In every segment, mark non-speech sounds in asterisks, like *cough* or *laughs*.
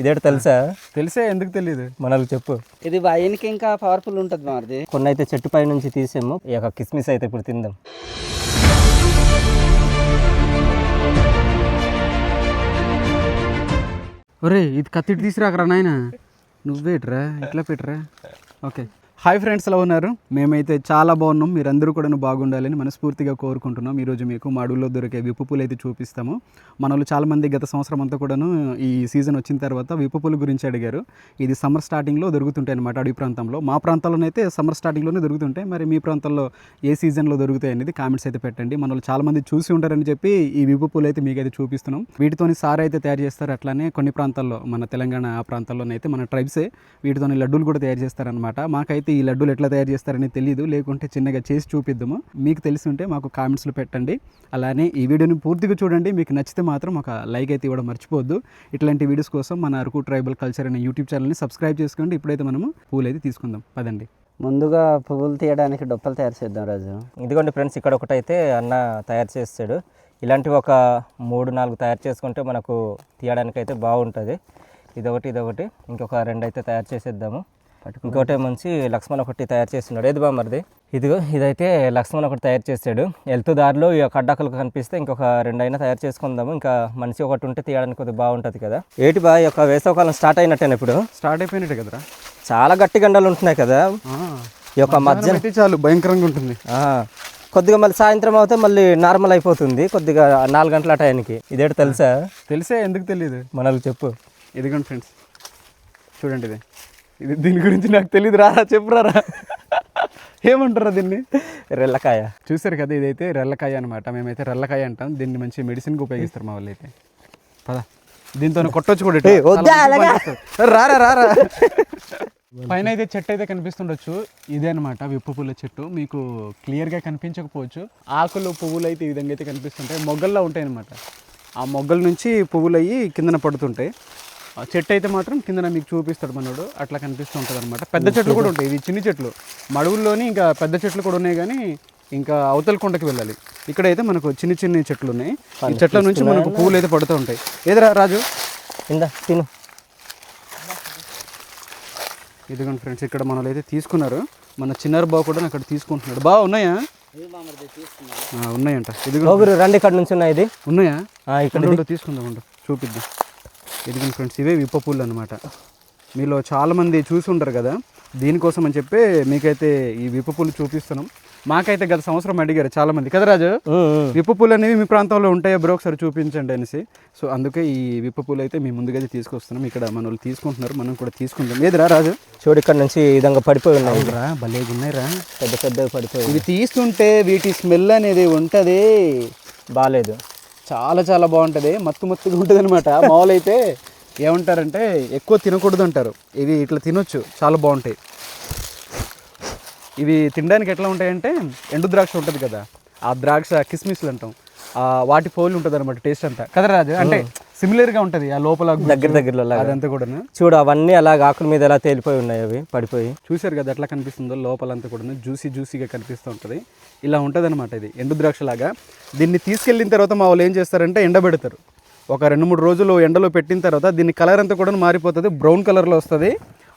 ఇదేంటి తెలుసా? తెలిసే ఎందుకు తెలియదు మనకు చెప్పు. ఇది వైన్కి ఇంకా పవర్ఫుల్ ఉంటుంది మాది కొన్ని అయితే చెట్టు పై నుంచి తీసాము. ఈ యొక్క కిస్మిస్ అయితే ఇప్పుడు తిందాం. ఒరే ఇది కత్తిటి తీసుకురాకరా నాయన? నువ్వేట్రా? ఇట్లా పెట్టరా? ఓకే. హాయ్ ఫ్రెండ్స్ ఎలా ఉన్నారు? మేమైతే చాలా బాగున్నాం. మీరందరూ కూడా బాగుండాలని మనస్ఫూర్తిగా కోరుకుంటున్నాం. ఈరోజు మీకు మా అడవుల్లో దొరికే విప్పు పూలు అయితే చూపిస్తాము. మనలో చాలామంది గత సంవత్సరం అంతా కూడాను ఈ సీజన్ వచ్చిన తర్వాత విప్పు గురించి అడిగారు. ఇది సమ్మర్ స్టార్టింగ్లో దొరుకుతుంటాయి అన్నమాట అడవి ప్రాంతంలో. మా ప్రాంతాల్లోనైతే సమ్మర్ స్టార్టింగ్లోనే దొరుకుతుంటాయి. మరి మీ ప్రాంతంలో ఏ సీజన్లో దొరుకుతాయి అనేది కామెంట్స్ అయితే పెట్టండి. మనలో చాలామంది చూసి ఉంటారని చెప్పి ఈ విప్పు పూలు అయితే మీకైతే చూపిస్తున్నాం. వీటితోని సారా అయితే తయారు చేస్తారు. అట్లానే కొన్ని ప్రాంతాల్లో మన తెలంగాణ ఆ ప్రాంతాల్లోనైతే మన ట్రైబ్సే వీటితోని లడ్డూలు కూడా తయారు చేస్తారనమాట మాకైతే ఈ లడ్డూలు ఎట్లా తయారు చేస్తారని తెలియదు లేకుంటే చిన్నగా చేసి చూపిద్దాము. మీకు తెలిసి ఉంటే మాకు కామెంట్స్లో పెట్టండి. అలానే ఈ వీడియోని పూర్తిగా చూడండి. మీకు నచ్చితే మాత్రం ఒక లైక్ అయితే ఇవ్వడం మర్చిపోవద్దు. ఇట్లాంటి వీడియోస్ కోసం మన అరకు ట్రైబల్ కల్చర్ అనే యూట్యూబ్ ఛానల్ని సబ్స్క్రైబ్ చేసుకోండి. ఇప్పుడైతే మనము పూలు అయితే తీసుకుందాం. పదండి. ముందుగా పువ్వులు తీయడానికి డొప్పలు తయారు చేద్దాం రాజు. ఇదిగోండి ఫ్రెండ్స్ ఇక్కడ ఒకటైతే అన్న తయారు చేస్తాడు. ఇలాంటివి ఒక మూడు నాలుగు తయారు చేసుకుంటే మనకు తీయడానికి అయితే బాగుంటుంది. ఇదొకటి ఇదొకటి. ఇంకొక రెండు అయితే తయారు చేసేద్దాము. ఇంకోటి మంచి లక్ష్మణ్ ఒకటి తయారు చేస్తున్నాడు. ఏది బామ్మరిది ఇదిగో ఇదైతే లక్ష్మణ్ ఒకటి తయారు చేసాడు వెళ్తూ దారిలో ఈ యొక్క అడ్డాకులు కనిపిస్తే ఇంకొక రెండు అయినా తయారు చేసుకుందాము. ఇంకా మనిషి ఒకటి ఉంటే తీయడానికి కొద్దిగా బాగుంటుంది కదా. ఏటి బా యొక్క వేసవకాలం స్టార్ట్ అయినట్టేనా ఇప్పుడు? స్టార్ట్ అయిపోయినట్టే కదరా. చాలా గట్టి గంటలు ఉంటున్నాయి కదా. ఈ యొక్క మధ్య చాలు భయంకరంగా ఉంటుంది. కొద్దిగా మళ్ళీ సాయంత్రం అవుతే మళ్ళీ నార్మల్ అయిపోతుంది. కొద్దిగా నాలుగు గంటల టైంకి. ఇదేంటి తెలుసా? తెలిసే ఎందుకు తెలియదు మనకు చెప్పు. ఇదిగోండి ఫ్రెండ్స్. చూడండి ఇది. ఇది దీని గురించి నాకు తెలియదు రారా చెప్పురారా? ఏమంటారా దీన్ని? రెల్లకాయ. చూసారు కదా ఇదైతే రెల్లకాయ అనమాట మేమైతే రెల్లకాయ అంటాం. దీన్ని మంచి మెడిసిన్కి ఉపయోగిస్తారు మా వాళ్ళు అయితే. పద. దీంతో కొట్టొచ్చు కూడా. రారా రారా? పైన అయితే చెట్టు అయితే కనిపిస్తుండొచ్చు. ఇదే అనమాట విప్పు పుల్ల చెట్టు. మీకు క్లియర్గా కనిపించకపోవచ్చు. ఆకులు పువ్వులు అయితే ఈ విధంగా అయితే కనిపిస్తుంటాయి. మొగ్గల్లో ఉంటాయి అనమాట ఆ మొగ్గల నుంచి పువ్వులు అయ్యి కిందన పడుతుంటాయి. చెట్టు అయితే మాత్రం కిందన మీకు చూపిస్తాడు మనోడు. అట్లా కనిపిస్తూ ఉంటుంది అనమాట పెద్ద చెట్లు కూడా ఉంటాయి. ఇది చిన్ని చెట్లు. మడుగుల్లోని ఇంకా పెద్ద చెట్లు కూడా ఉన్నాయి కానీ ఇంకా అవతల కొండకి వెళ్ళాలి. ఇక్కడైతే మనకు చిన్ని చిన్ని చెట్లు ఉన్నాయి. ఈ చెట్ల నుంచి మనకు పువ్వులు అయితే పడుతూ ఉంటాయి. ఏదిరా రాజు? ఇందా తిను. ఇదిగోండి ఫ్రెండ్స్ ఇక్కడ మనలో అయితే తీసుకున్నారు. మన చిన్నారు బావ కూడా అక్కడ తీసుకుంటున్నాడు. బాగా ఉన్నాయా? ఉన్నాయంట. ఇదిగో రండి ఇక్కడ నుంచి ఉన్నాయి ఇది. ఉన్నాయా? ఇక్కడ తీసుకుందాం చూపిద్దాం. ఇదిగోండి ఫ్రెండ్స్ ఇవే విప్ప పూలు అనమాట మీలో చాలామంది చూసి ఉంటారు కదా దీనికోసం అని చెప్పి మీకైతే ఈ విప్ప పూలు చూపిస్తున్నాం. మాకైతే గత సంవత్సరం అడిగారు చాలామంది. కదా రాజు. విప్ప పూలు అనేవి మీ ప్రాంతంలో ఉంటాయా బ్రో? ఒకసారి చూపించండి అనేసి. సో అందుకే ఈ విప్ప పూలు అయితే మీ ముందుగా అయితే తీసుకొస్తున్నాం. ఇక్కడ మన వాళ్ళు తీసుకుంటున్నారు. మనం కూడా తీసుకుంటాం ఏదిరా రాజు? చూడు ఇక్కడ నుంచి ఈ విధంగా పడిపోయి ఉన్నాయి. రా భలేగా ఉన్నాయిరా పెద్ద పెద్దవి పడిపోయి ఇవి తీస్తుంటే వీటి స్మెల్ అనేది ఉంటుంది. బాగాలేదు చాలా చాలా బాగుంటుంది. మత్తు మత్తుగా ఉంటుంది అనమాట మామూలు అయితే ఏమంటారంటే ఎక్కువ తినకూడదు అంటారు ఇవి ఇట్లా తినొచ్చు. చాలా బాగుంటాయి. ఇవి తినడానికి ఎట్లా ఉంటాయంటే ఎండు ద్రాక్ష ఉంటుంది కదా. ఆ ద్రాక్ష కిస్మిస్లు అంటాం. ఆ వాటి పోలి ఉంటుంది అనమాట టేస్ట్ అంతా. కదా రాజు? అంటే సిమిలర్గా ఉంటుంది ఆ లోపల దగ్గర దగ్గరలో. అదంతా కూడా చూడు అవన్నీ అలా ఆకుల మీద ఎలా తేలిపోయి ఉన్నాయి అవి పడిపోయి. చూశారు కదా ఎట్లా కనిపిస్తుందో లోపలంతా కూడా జ్యూసీ జ్యూసీగా కనిపిస్తూ ఉంటుంది. ఇలా ఉంటుంది అనమాట ఇది ఎండు ద్రాక్ష లాగా దీన్ని తీసుకెళ్ళిన తర్వాత మా వాళ్ళు ఏం చేస్తారంటే ఎండబెడతారు. ఒక రెండు మూడు రోజులు ఎండలో పెట్టిన తర్వాత దీని కలర్ అంతా కూడా మారిపోతుంది బ్రౌన్ కలర్లో వస్తుంది.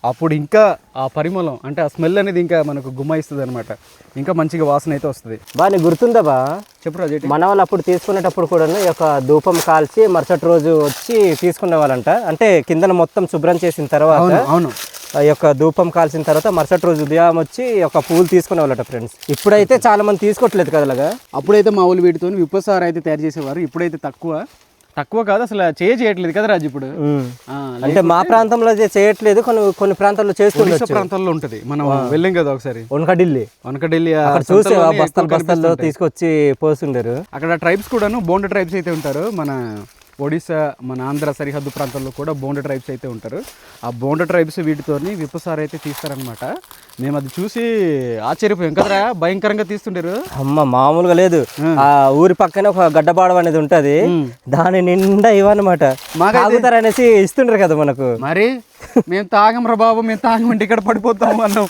అప్పుడు ఇంకా ఆ పరిమళం అంటే ఆ స్మెల్ అనేది ఇంకా మనకు గుమ్మాయిస్తుంది అనమాట ఇంకా మంచిగా వాసన అయితే వస్తుంది. బా నీకు గుర్తుందా బా? చెప్పు రాజేటి మన వాళ్ళు అప్పుడు తీసుకునేటప్పుడు కూడా ఈ యొక్క ధూపం కాల్చి మరుసటి రోజు వచ్చి తీసుకునే వాళ్ళంట అంటే కిందన మొత్తం శుభ్రం చేసిన తర్వాత అవును ఆ యొక్క ధూపం కాల్చిన తర్వాత మరుసటి రోజు ఉదయం వచ్చి ఒక పూలు తీసుకునే వాళ్ళట ఫ్రెండ్స్ ఇప్పుడైతే చాలా మంది తీసుకోవట్లేదు కదా అలాగా? అప్పుడైతే మా ఊళ్ళు వీటితో విప్పసార అయితే తయారు చేసేవారు. ఇప్పుడైతే తక్కువ. తక్కువ కాదు అసలు చేయ చేయట్లేదు కదా రాజు ఇప్పుడు. అంటే మా ప్రాంతంలో చేయట్లేదు కొన్ని కొన్ని ప్రాంతాల్లో చేస్తుండొచ్చు ప్రాంతాల్లో ఉంటుంది. మనం వెళ్ళాం కదా ఒకసారి. ఆ అక్కడ చూసి బస్తాలు బస్తాల్లో. తీసుకొచ్చి పోస్తుండరు అక్కడ ట్రైబ్స్ కూడాను బోండ ట్రైబ్స్ అయితే ఉంటారు. మన ఒడిశా మన ఆంధ్ర సరిహద్దు ప్రాంతాల్లో కూడా బోండ ట్రైబ్స్ అయితే ఉంటారు. ఆ బోండ ట్రైబ్స్ వీటితోని విప్పసార అయితే తీస్తారనమాట మేము అది చూసి ఆశ్చర్యపోయాం. కదరా భయంకరంగా తీస్తుంటారు అమ్మ మామూలుగా లేదు. ఆ. ఊరి పక్కనే ఒక గడ్డబాడం అనేది ఉంటది. దాని నిండా ఇవన్నమాట తాగుతారనేసి ఇస్తుండ్రు కదా మనకు. మరి? మేము తాగం రా బాబు మేము తాగమంటే ఇక్కడ పడిపోతాం అన్నాం.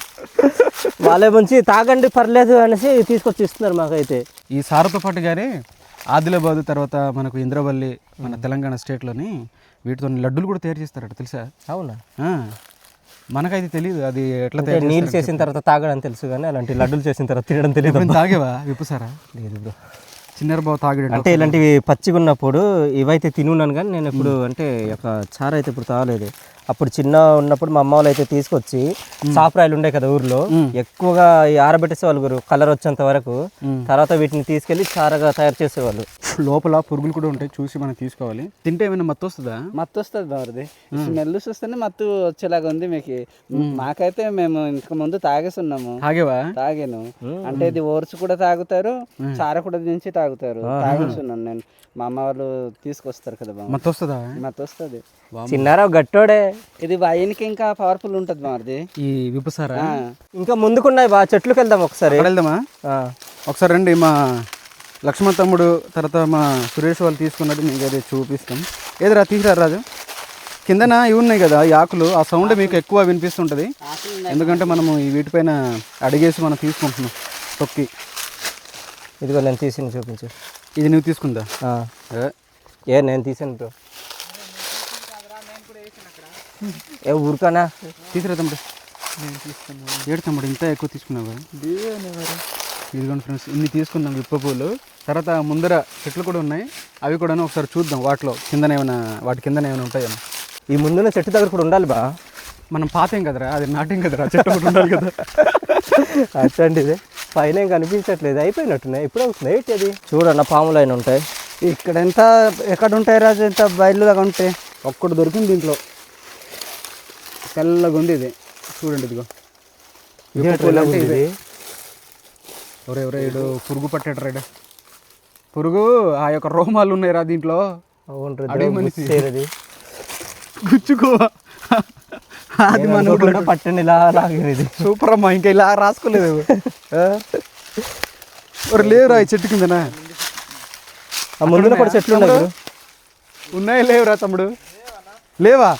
వాళ్ళే ముంచి తాగండి పర్లేదు అనేసి తీసుకొచ్చి ఇస్తున్నారు మాకైతే. ఈ సారతో పాటు గారే ఆదిలాబాద్ తర్వాత మనకు ఇంద్రవల్లి మన తెలంగాణ స్టేట్లోని వీటితో లడ్డూలు కూడా తయారు చేస్తారట తెలుసా? అవునా? మనకైతే తెలియదు అది ఎట్లా తయారు నీళ్ళు చేసిన తర్వాత తాగడం తెలుసు కానీ అలాంటి లడ్డూలు చేసిన తర్వాత తినడం తెలియదు తాగేవా? విప్పుసారా? లేదు బ్రో. చిన్నర బావ తాగడండి అంటే ఇలాంటివి పచ్చిగా ఉన్నప్పుడు ఇవైతే తినున్నాను కానీ నేను ఇప్పుడు అంటే యొక్క చారు అయితే ఇప్పుడు తాగలేదు. అప్పుడు చిన్న ఉన్నప్పుడు మా అమ్మ వాళ్ళు అయితే తీసుకొచ్చి సాపరాయలు ఉండే కదా ఊర్లో ఎక్కువగా ఈ ఆరబెట్టేసేవాళ్ళు గురు కలర్ వచ్చేంత వరకు. తర్వాత వీటిని తీసుకెళ్ళి చారగా తయారు చేసేవాళ్ళు. లోపల పురుగులు కూడా ఉంటాయి చూసి మనం తీసుకోవాలి. తింటే ఏమైనా మత్తు వస్తుందా? మత్తు వస్తుంది బామర్ది స్మెల్ చూస్తేనే మత్తు వచ్చేలాగా ఉంది మీకు. మాకైతే మేము ఇంతకు ముందు తాగేసి ఉన్నాము తాగేవా? తాగాను. అంటే ఇది ఓర్స్ కూడా తాగుతారు చార కూడా దించి తాగుతారు. తాగేసి ఉన్నాను నేను. మా అమ్మ వాళ్ళు తీసుకొస్తారు కదా బామ్మ. మత్తు వస్తుందా మత్తు వస్తుంది చిన్నారావు గట్టోడే. ఇది వైన్కి ఇంకా పవర్ఫుల్ ఉంటుంది బామర్ది ఈ విప్పుసారా. ఇంకా ముందుకున్నాయి బా చెట్లుకి వెళ్దాం ఒకసారి. వెళ్దామా? ఆ. ఒకసారి రండి మా లక్ష్మణ్ తమ్ముడు తర్వాత మా సురేష్ వాళ్ళు తీసుకున్నది మీకు అదే చూపిస్తాం. ఏదిరా తీసిరా రాజు? కిందన ఇవి ఉన్నాయి కదా ఈ ఆకులు. ఆ సౌండ్ మీకు ఎక్కువ వినిపిస్తుంటుంది. ఎందుకంటే మనము ఈ వీటిపైన అడిగేసి మనం తీసుకుంటున్నాం. తొక్కి. ఇదిగో నేను తీసింది చూపించు. ఇది నువ్వు తీసుకుందా? ఆ. ఏ, నేను తీసాను బ్రో. ఏ ఊరికానా? తీసిరా తమ్ముడు. ఏడు తమ్ముడు ఇంత ఎక్కువ తీసుకున్నావు ఇదిగోండి ఫ్రెండ్స్ ఇన్ని తీసుకున్నాం విప్ప పూలు. తర్వాత ముందర చెట్లు కూడా ఉన్నాయి. అవి కూడా ఒకసారి చూద్దాం వాటిలో కిందన ఏమైనా వాటి కిందన ఏమైనా ఉంటాయేమో. ఈ ముందున్న చెట్టు దగ్గర కూడా ఉండాలి బా. మనం పాతేం కదరా? అది నాటేం కదరా? చెట్టు ఒకటి ఉండాలి కదా. అట్లాంటిది. పైన ఏం కనిపించట్లేదు. అయిపోయినట్టున్నాయి. ఎప్పుడు అవుతుంది ఏంటి అది? చూడన్న పాములు అయినా ఉంటాయి. ఇక్కడ ఎంత ఎక్కడ ఉంటాయి రాజు? ఎంత బయలుగా ఉంటాయి ఒక్కటి దొరికింది దీంట్లో. తెల్లగా ఉంది ఇది. చూడండి ఇదిగో. ఒరే ఒరే ఇడు పురుగు పట్టాడు రైడ్ పురుగు ఆ యొక్క రోమాలు ఉన్నాయి రా దీంట్లో అవును. గుచ్చుకోవా? అది మన అనుకోకుండా పట్టండి ఇలా లాగినది సూపర్ *laughs* అమ్మా ఇంకా ఇలా రాసుకోలేదు? *laughs* ఒరే లేవురా ఈ చెట్టు కిందనా? ఆ ముందున కూడా చెట్లు ఉన్నాయి. ఉన్నాయి లేవురా తమ్ముడు? లేవా?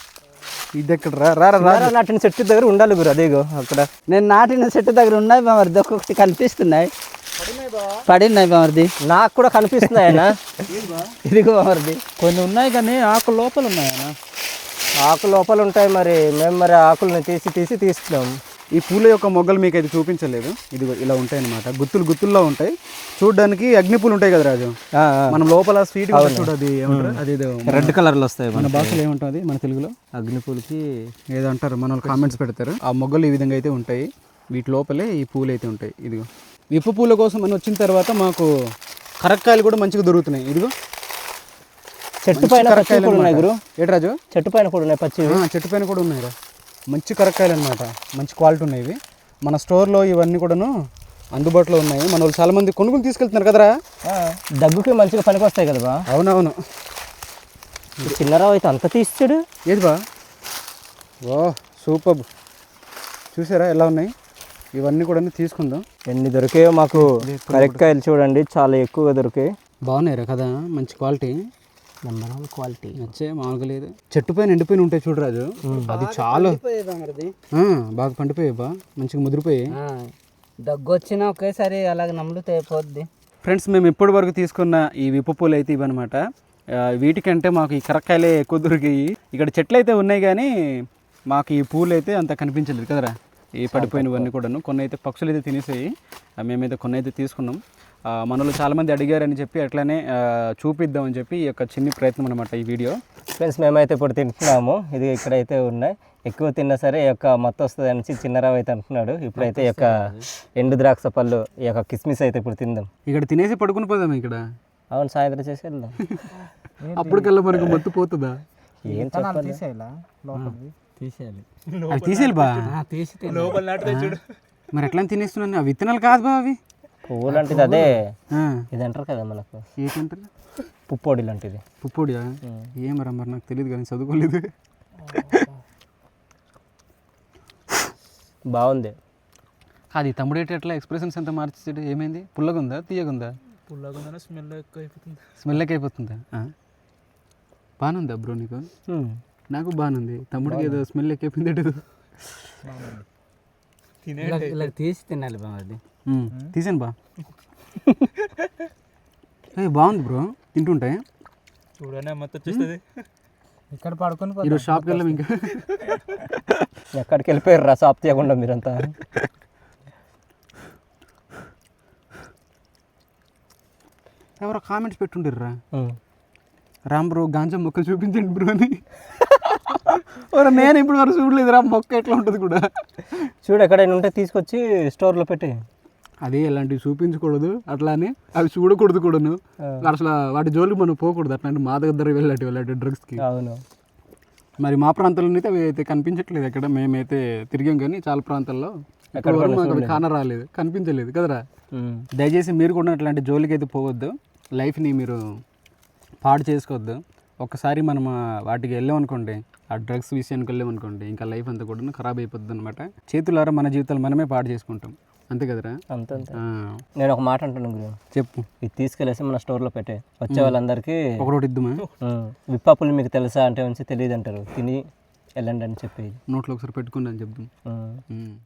ఇది ఎక్కడ? రా రా. నాటిన చెట్టు దగ్గర ఉండాలి గురు అదేగో అక్కడ. నేను నాటిన చెట్టు దగ్గర ఉన్నాయి బామర్ది ఒక్కొక్కటి కనిపిస్తున్నాయి. పడినాయి బామర్ది నాకు కూడా కనిపిస్తుంది ఆయన ఇదిగో బామర్ది కొన్ని ఉన్నాయి కానీ ఆకు లోపల ఉన్నాయా ఆకు లోపల ఉంటాయి మరి. మేము మరి ఆకుల్ని తీసి తీసి తీస్తున్నాం. ఈ పూల యొక్క మొగ్గలు మీకు అయితే చూపించలేదు. ఇదిగో ఇలా ఉంటాయి అన్నమాట గుత్తులు గుత్తుల్లో ఉంటాయి. చూడడానికి అగ్ని పూలు ఉంటాయి కదా రాజు. మనం లోపల స్వీట్ చూడు అది రెడ్ కలర్లో వస్తాయి మన భాషలో ఏముంటుంది మన తెలుగులో? అగ్నిపూలకి ఏదో అంటారు. మన వాళ్ళు కామెంట్స్ పెడతారు. ఆ మొగ్గలు ఈ విధంగా అయితే ఉంటాయి. వీటి లోపలే ఈ పూలు అయితే ఉంటాయి. ఇదిగో. విప్పు పూల కోసం మనం వచ్చిన తర్వాత మాకు కరక్కాయలు కూడా మంచిగా దొరుకుతున్నాయి. ఇదిగో. చెట్టు పైన పచ్చి కూడా ఉన్నాయి గురు. ఏటి రాజు? చెట్టు పైన కూడా ఉన్నాయి పచ్చి ఆ, చెట్టు పైన కూడా ఉన్నాయి రా. మంచి కరక్కాయలు అనమాట మంచి క్వాలిటీ ఉన్నాయి ఇవి. మన స్టోర్లో ఇవన్నీ కూడాను అందుబాటులో ఉన్నాయి. మన వాళ్ళు చాలా మంది కొనుగోలు తీసుకెళ్తున్నారు కదరా. దగ్గుకి మంచిగా పనికి వస్తాయి కదా బా. అవునవును. చిన్నరావు అయితే అంత తీస్తాడు ఏది బా? ఓ సూపర్. చూసారా ఎలా ఉన్నాయి? ఇవన్నీ కూడా తీసుకుందాం. ఎన్ని దొరికాయో మాకు కరెక్కాయలు చూడండి చాలా ఎక్కువగా దొరికాయి. బాగున్నాయి కదా మంచి క్వాలిటీ. నెంబర్ వన్ క్వాలిటీ నచ్చే మామూలుగా లేదు. చెట్టు పైన ఎండిపోయిన ఉంటాయి చూడు రాజు. అది చాలా బాగా పండిపోయాయి బా. మంచిగా ముదిరిపోయాయి. దగ్గు వచ్చినా ఒకేసారి అలాగ నమ్ములుతే పోద్ది ఫ్రెండ్స్ మేము ఇప్పటి వరకు తీసుకున్న ఈ విప్పు పూలు అయితే ఇవన్నమాట. వీటికంటే మాకు ఈ కరక్కాయలే ఎక్కువ దొరికాయి. ఇక్కడ చెట్లు అయితే ఉన్నాయి కానీ మాకు ఈ పూలు అయితే అంత కనిపించలేదు కదరా. ఈ పడిపోయినవన్నీ కూడాను. కొన్ని అయితే పక్షులు అయితే తినేసాయి. మేమైతే కొన్ని అయితే తీసుకున్నాం. మనలో చాలామంది అడిగారని చెప్పి అట్లానే చూపిద్దామని చెప్పి ఈ యొక్క చిన్ని ప్రయత్నం అనమాట ఈ వీడియో. ఫ్రెండ్స్ మేమైతే ఇప్పుడు తింటున్నాము. ఇది ఇక్కడైతే ఉన్నాయి. ఎక్కువ తిన్నా సరే ఈ యొక్క మత్తు వస్తుంది అనేసి చిన్నరావు అయితే అంటున్నాడు. ఇప్పుడైతే ఈ యొక్క ఎండు ద్రాక్ష పళ్ళు ఈ యొక్క కిస్మిస్ అయితే ఇప్పుడు తిందాం. ఇక్కడ తినేసి పడుకుని పోదాం ఇక్కడ? అవును సాయంత్రం చేసి వెళ్దాం. అప్పటికల్లా మనకు మత్తు పోతుందా? ఏం చెప్పాలి? తీసేయాలి? తీసేయాలి. బా. తీసి మరి ఎట్లా తినేస్తున్నాను ఆ విత్తనాలు కాదు బా అవి. పువ్వు లాంటిది అదే ఇది అంటారు కదా మనకు. ఏంటంటారు? పుప్పొడి లాంటిది. పుప్పొడియా? ఏమరా మరి నాకు తెలియదు కానీ చదువుకోలేదు. బాగుంది. అది తమ్ముడు ఏంటి ఎట్లా ఎక్స్ప్రెషన్స్ ఎంత మార్చేసాడు? ఏమైంది? పుల్లగుందా? తీయగుందా? పుల్లగా స్మెల్ ఎక్కువ అయిపోతుంది స్మెల్ అయిపోతుందా ఆ? బాగానుందా బ్రో నీకు. నాకు బాగానుంది తమ్ముడికి ఏదో స్మెల్ ఎక్కిపోయింది ఏదో. ఇలా తీసి తినాలి ఉమ్, తీసాను బా. ఏ బాగుంది బ్రో. తింటుంటే. చూడనే మత్తు వచ్చేస్తుంది ఇక్కడ పడుకొని. ఈరోజు షాప్కి వెళ్ళాం ఇంకా. ఎక్కడికి వెళ్ళిపోయారు రా షాప్ తీయకుండా మీరంతా? ఎవరో కామెంట్స్ పెట్టుండిర్రా. ఉమ్. రామ్ బ్రో గాంజా మొక్క చూపించండి బ్రో అని. నేను ఇప్పుడు వరకు చూడలేదు రా మొక్క ఎట్లా ఉంటుంది కూడా. చూడు ఎక్కడైనా ఉంటే తీసుకొచ్చి స్టోర్లో పెట్టి. అదే ఇలాంటివి చూపించకూడదు అట్లానే అవి చూడకూడదు కూడాను. అసలు వాటి జోలికి మనం పోకూడదు అట్లాంటి మా దగ్గర వెళ్ళాటి వెళ్ళాటి డ్రగ్స్కి అవును. మరి మా ప్రాంతాల్లో అయితే అవి అయితే కనిపించట్లేదు ఎక్కడ మేమైతే తిరిగాం కానీ చాలా ప్రాంతాల్లో. ఎక్కడ కాన రాలేదు కనిపించలేదు కదరా. దయచేసి మీరు కూడా అట్లాంటి జోలికి అయితే పోవద్దు లైఫ్ని మీరు పాడు చేసుకోవద్దు. ఒక్కసారి మనం వాటికి వెళ్ళామనుకోండి ఆ డ్రగ్స్ విషయానికి వెళ్ళామనుకోండి ఇంకా లైఫ్ అంతా కూడా ఖరాబ్ అయిపోద్ది అనమాట చేతులారా మన జీవితాలు మనమే పాడు చేసుకుంటాం. అంతే కదరా? అంతే నేను ఒక మాట అంటాను గురు. చెప్పు. ఇది తీసుకెళ్ళేసి మన స్టోర్లో పెట్టే. వచ్చే వాళ్ళందరికీ ఒకరోటి ఇద్దామా? విప్పాపులు మీకు తెలుసా అంటే ఉంచి తెలియదు అంటారు. తిని వెళ్ళండి అని చెప్పి నోట్లో ఒకసారి పెట్టుకుని అని చెప్దాం.